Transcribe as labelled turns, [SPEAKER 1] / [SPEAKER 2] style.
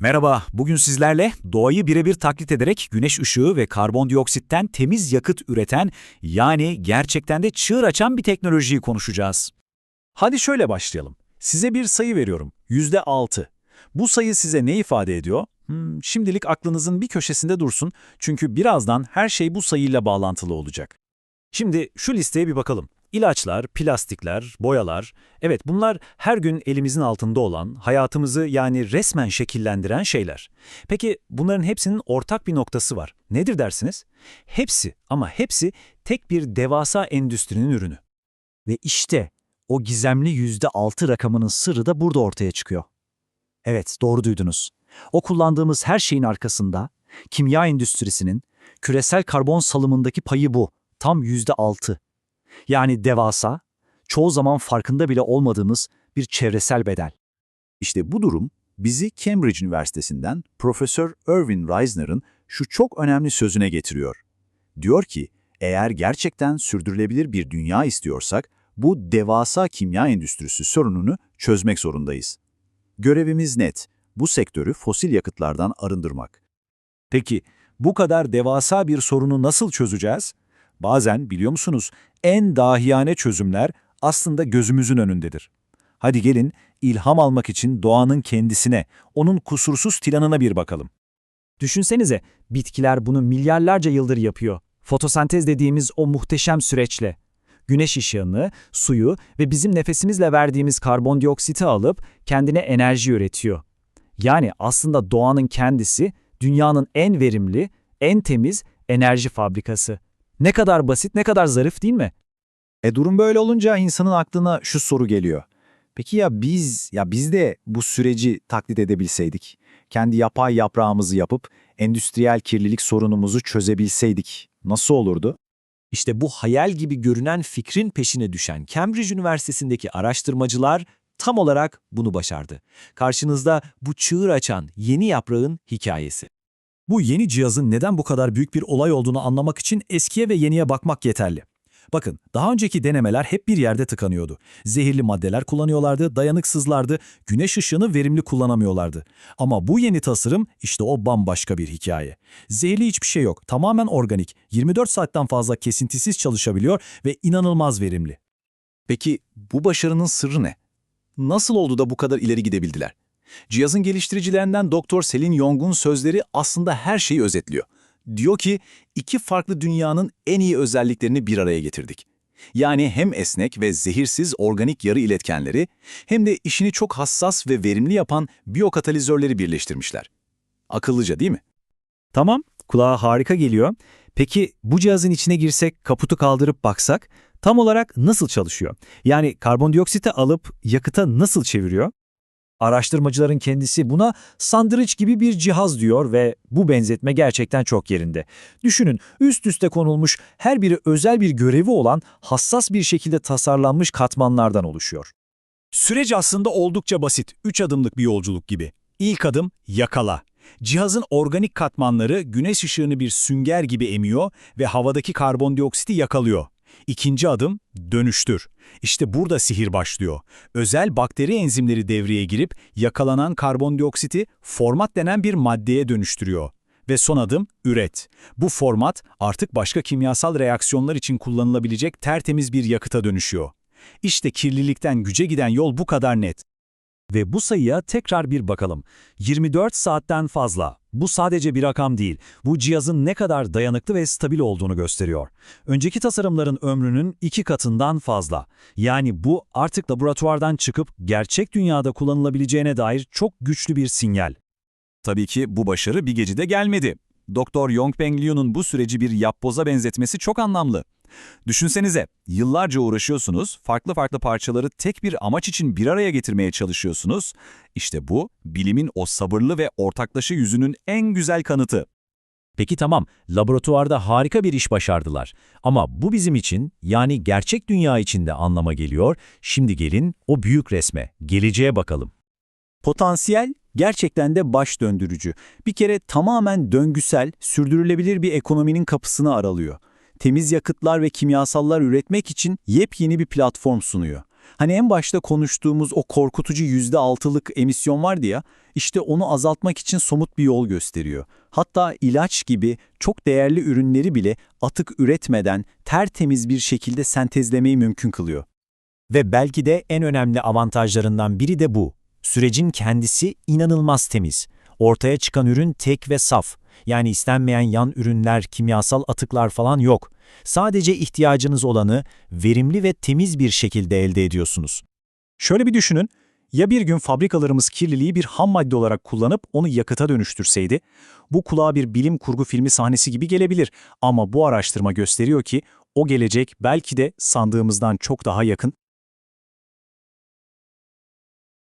[SPEAKER 1] Merhaba, bugün sizlerle doğayı birebir taklit ederek güneş ışığı ve karbondioksitten temiz yakıt üreten, yani gerçekten de çığır açan bir teknolojiyi konuşacağız. Hadi şöyle başlayalım. Size bir sayı veriyorum, %6. Bu sayı size ne ifade ediyor? Hmm, şimdilik aklınızın bir köşesinde dursun çünkü birazdan her şey bu sayıyla bağlantılı olacak. Şimdi şu listeye bir bakalım. İlaçlar, plastikler, boyalar, evet bunlar her gün elimizin altında olan, hayatımızı yani resmen şekillendiren şeyler. Peki bunların hepsinin ortak bir noktası var. Nedir dersiniz? Hepsi ama hepsi tek bir devasa endüstrinin ürünü.
[SPEAKER 2] Ve işte o gizemli %6 rakamının sırrı da burada ortaya çıkıyor. Evet, doğru duydunuz. O kullandığımız her şeyin arkasında kimya endüstrisinin küresel karbon salımındaki payı bu. Tam %6. Yani devasa, çoğu zaman farkında bile olmadığımız bir çevresel bedel.
[SPEAKER 3] İşte bu durum bizi Cambridge Üniversitesi'nden Profesör Irving Reisner'ın şu çok önemli sözüne getiriyor. Diyor ki, eğer gerçekten sürdürülebilir bir dünya istiyorsak, bu devasa kimya endüstrisi sorununu çözmek zorundayız. Görevimiz net, bu sektörü fosil yakıtlardan arındırmak.
[SPEAKER 1] Peki bu kadar devasa bir sorunu nasıl çözeceğiz? Bazen biliyor musunuz en dahiyane çözümler aslında gözümüzün önündedir. Hadi gelin ilham almak için doğanın kendisine, onun kusursuz planına bir bakalım.
[SPEAKER 2] Düşünsenize, bitkiler bunu milyarlarca yıldır yapıyor. Fotosentez dediğimiz o muhteşem süreçle. Güneş ışığını, suyu ve bizim nefesimizle verdiğimiz karbondioksiti alıp kendine enerji üretiyor. Yani aslında doğanın kendisi dünyanın en verimli, en temiz enerji fabrikası. Ne kadar basit, ne kadar zarif değil mi?
[SPEAKER 3] E durum böyle olunca insanın aklına şu soru geliyor. Peki ya biz, ya biz de bu süreci taklit edebilseydik, kendi yapay yaprağımızı yapıp endüstriyel kirlilik sorunumuzu çözebilseydik nasıl olurdu?
[SPEAKER 4] İşte bu hayal gibi görünen fikrin peşine düşen Cambridge Üniversitesi'ndeki araştırmacılar tam olarak bunu başardı. Karşınızda bu çığır açan yeni yaprağın hikayesi.
[SPEAKER 1] Bu yeni cihazın neden bu kadar büyük bir olay olduğunu anlamak için eskiye ve yeniye bakmak yeterli. Bakın, daha önceki denemeler hep bir yerde tıkanıyordu. Zehirli maddeler kullanıyorlardı, dayanıksızlardı, güneş ışığını verimli kullanamıyorlardı. Ama bu yeni tasarım işte o bambaşka bir hikaye. Zehirli hiçbir şey yok, tamamen organik, 24 saatten fazla kesintisiz çalışabiliyor ve inanılmaz verimli.
[SPEAKER 3] Peki bu başarının sırrı ne? Nasıl oldu da bu kadar ileri gidebildiler? Cihazın geliştiricilerinden Dr. Selin Yong'un sözleri aslında her şeyi özetliyor. Diyor ki, iki farklı dünyanın en iyi özelliklerini bir araya getirdik. Yani hem esnek ve zehirsiz organik yarı iletkenleri hem de işini çok hassas ve verimli yapan biyokatalizörleri birleştirmişler. Akıllıca değil mi?
[SPEAKER 2] Tamam, kulağa harika geliyor. Peki bu cihazın içine girsek, kaputu kaldırıp baksak tam olarak nasıl çalışıyor? Yani karbondioksiti alıp yakıta nasıl çeviriyor? Araştırmacıların kendisi buna sandviç gibi bir cihaz diyor ve bu benzetme gerçekten çok yerinde. Düşünün üst üste konulmuş her biri özel bir görevi olan hassas bir şekilde tasarlanmış katmanlardan oluşuyor.
[SPEAKER 1] Süreç aslında oldukça basit, 3 adımlık bir yolculuk gibi. İlk adım yakala. Cihazın organik katmanları güneş ışığını bir sünger gibi emiyor ve havadaki karbondioksiti yakalıyor. İkinci adım dönüştür. İşte burada sihir başlıyor. Özel bakteri enzimleri devreye girip yakalanan karbondioksiti format denen bir maddeye dönüştürüyor. Ve son adım üret. Bu format artık başka kimyasal reaksiyonlar için kullanılabilecek tertemiz bir yakıta dönüşüyor. İşte kirlilikten güce giden yol bu kadar net. Ve bu sayıya tekrar bir bakalım. 24 saatten fazla. Bu sadece bir rakam değil. Bu cihazın ne kadar dayanıklı ve stabil olduğunu gösteriyor. Önceki tasarımların ömrünün iki katından fazla. Yani bu artık laboratuvardan çıkıp gerçek dünyada kullanılabileceğine dair çok güçlü bir sinyal.
[SPEAKER 5] Tabii ki bu başarı bir gecede gelmedi. Dr. Yongpeng Liu'nun bu süreci bir yapboza benzetmesi çok anlamlı. Düşünsenize, yıllarca uğraşıyorsunuz, farklı farklı parçaları tek bir amaç için bir araya getirmeye çalışıyorsunuz. İşte bu, bilimin o sabırlı ve ortaklaşa yüzünün en güzel kanıtı.
[SPEAKER 4] Peki tamam, laboratuvarda harika bir iş başardılar. Ama bu bizim için, yani gerçek dünya için de anlama geliyor. Şimdi gelin o büyük resme, geleceğe bakalım.
[SPEAKER 3] Potansiyel gerçekten de baş döndürücü. Bir kere tamamen döngüsel, sürdürülebilir bir ekonominin kapısını aralıyor. Temiz yakıtlar ve kimyasallar üretmek için yepyeni bir platform sunuyor. Hani en başta konuştuğumuz o korkutucu %6'lık emisyon vardı ya, işte onu azaltmak için somut bir yol gösteriyor. Hatta ilaç gibi çok değerli ürünleri bile atık üretmeden tertemiz bir şekilde sentezlemeyi mümkün kılıyor.
[SPEAKER 6] Ve belki de en önemli avantajlarından biri de bu. Sürecin kendisi inanılmaz temiz. Ortaya çıkan ürün tek ve saf. Yani istenmeyen yan ürünler, kimyasal atıklar falan yok. Sadece ihtiyacınız olanı verimli ve temiz bir şekilde elde ediyorsunuz.
[SPEAKER 1] Şöyle bir düşünün, ya bir gün fabrikalarımız kirliliği bir ham madde olarak kullanıp onu yakıta dönüştürseydi? Bu kulağa bir bilim kurgu filmi sahnesi gibi gelebilir ama bu araştırma gösteriyor ki o gelecek belki de sandığımızdan çok daha yakın.